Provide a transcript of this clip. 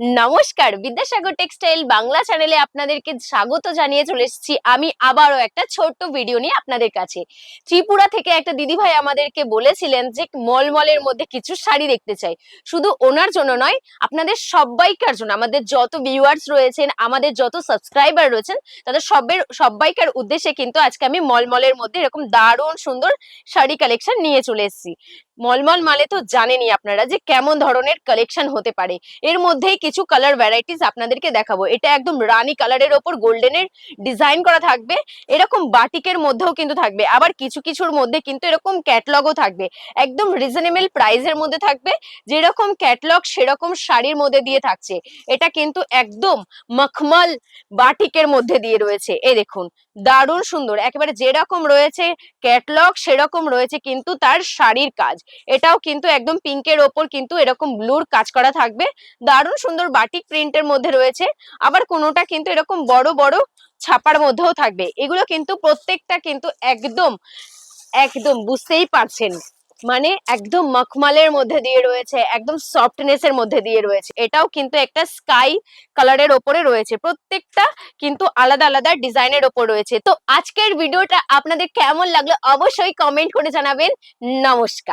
নমস্কার, বিদ্যাসাগর টেক্সটাইল বাংলা চ্যানেলে আপনাদেরকে স্বাগত জানিয়ে চলে এসেছি। আমি আবারও একটা ছোট্ট ভিডিও নিয়ে আপনাদের কাছে। ত্রিপুরা থেকে একটা দিদিভাই আমাদেরকে বলেছিলেন যে, মলমলের মধ্যে কিছু শাড়ি দেখতে চাই। শুধু ওনার জন্য নয়, আপনাদের সবাইকার জন্য, আমাদের যত ভিউয়ার্স রয়েছেন, আমাদের যত সাবস্ক্রাইবার রয়েছেন, তাদের সবের সবাইকার উদ্দেশ্যে কিন্তু আজকে আমি মলমলের মধ্যে এরকম দারুণ সুন্দর শাড়ি কালেকশন নিয়ে চলে এসেছি। মলমল মালে তো জানেনই আপনারা যে কেমন ধরনের কালেকশন হতে পারে। এর মধ্যেই কিছু কালার ভ্যারাইটিস আপনাদেরকে দেখাবো। এটা একদম রানি কালারের ওপর গোল্ডেনের ডিজাইন করা থাকবে। এরকম বাটিকের মধ্যেও কিন্তু থাকবে। আবার কিছু কিছুর মধ্যে কিন্তু এরকম ক্যাটলগও থাকবে। একদম রিজনেবল প্রাইসের মধ্যে থাকবে। যেরকম ক্যাটলগ সেরকম শাড়ির মধ্যে দিয়ে থাকছে। এটা কিন্তু একদম মখমল বাটিকের মধ্যে দিয়ে রয়েছে। এই দেখুন দারুণ সুন্দর। একেবারে যেরকম রয়েছে ক্যাটলগ সেরকম রয়েছে কিন্তু তার শাড়ির কাজ। এটাও কিন্তু একদম পিঙ্কের ওপর কিন্তু এরকম ব্লুর কাজ করা থাকবে। দারুণ সুন্দর বাটিক প্রিন্টের মধ্যে রয়েছে। আবার কোনোটা কিন্তু এরকম বড় বড় ছাপার মধ্যেও থাকবে। এগুলো কিন্তু প্রত্যেকটা কিন্তু একদম একদম বুঝতেই পারছেন। মানে একদম মখমালের মধ্যে দিয়ে রয়েছে, একদম সফটনেস এর মধ্যে দিয়ে রয়েছে। এটাও কিন্তু একটা স্কাই কালারের ওপরে রয়েছে। প্রত্যেকটা কিন্তু আলাদা আলাদা ডিজাইনের ওপর রয়েছে। তো আজকের ভিডিওটা আপনাদের কেমন লাগল অবশ্যই কমেন্ট করে জানাবেন। নমস্কার।